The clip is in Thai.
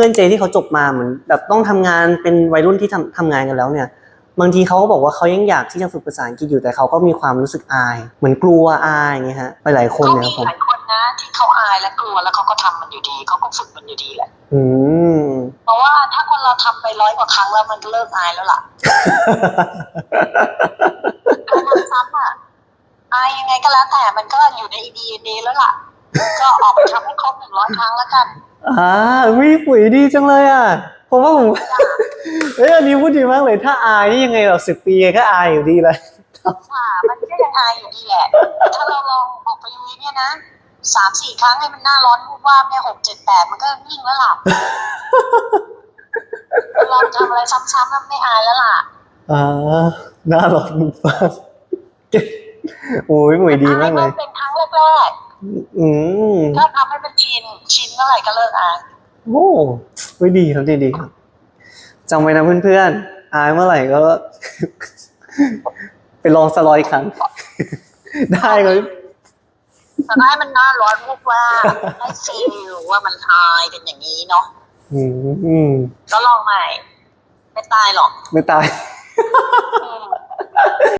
เพื่อนเจที่เขาจบมาเหมือนแบบต้องทำงานเป็นวัยรุ่นที่ทำทำงานกันแล้วเนี่ย บางทีเขาก็บอกว่าเขายังอยากที่จะฝึกภาษาอังกฤษอยู่แต่เขาก็มีความรู้สึกอาย เหมือนกลัวอายอย่างเงี้ยฮะไปหลายคนเขาเนี่ยครับผมมีหลายคนนะที่เขาอายและกลัวแล้วเขาก็ทำมันอยู่ดีเขาก็ฝึกมันอยู่ดีแหละอืมเพราะว่าถ้าคนเราทำไปร้อยกว่าครั้งแล้วมันก็เลิกอายแล้วล่ะการทำซ้ำอะอายยังไงก็แล้วแต่มันก็อยู่ในดีเอ็นเแล้วล่ะ ก็ออกไปทำให้ครบหนึ่งร้อยครั้งแล้วกันอ่าวิปุ๋ยดีจังเลยอะผมว่าผมเอ้ยอันนี้พูดดีมากเลย ถ้าอายนี่ยังไงแบบสิบปีก็อายอยู่ดีเลยค่ะมันก็ยังอายอยู่ดีแหละถ้าเราลองออกไปลุยเนี่ยนะสามสี่ครั้งให้มันหน้าร้อนวูบวาบเนี่ยหกเจ็ดแปดมันก็นิ่งแล้วล่ะลองทำอะไรซ้ำๆแล้วไม่อายแล้วล่ะอ่าน่าหลอกมุกฟังโอ้ยปุ๋ยดีมากเลยอเป็นครั้งแรก อืมๆถ้าทำให้เป็นชินชินเมื่อไหร่ก็เลิกอายโอ้ไม่ดีครับดีดีครับจำไว้นะเพื่อนๆอายเมื่อไหร่ก็ ไปลองสลอยอีกครั้ง ได้เลยแต่ให้มันหน้าร้อนวูบวาบให้ฟีลว่ามันอายเป็นอย่างนี้เนาะอืมอืมก็ลองใหม่ ไม่ตายหรอก ไม่ตายอืม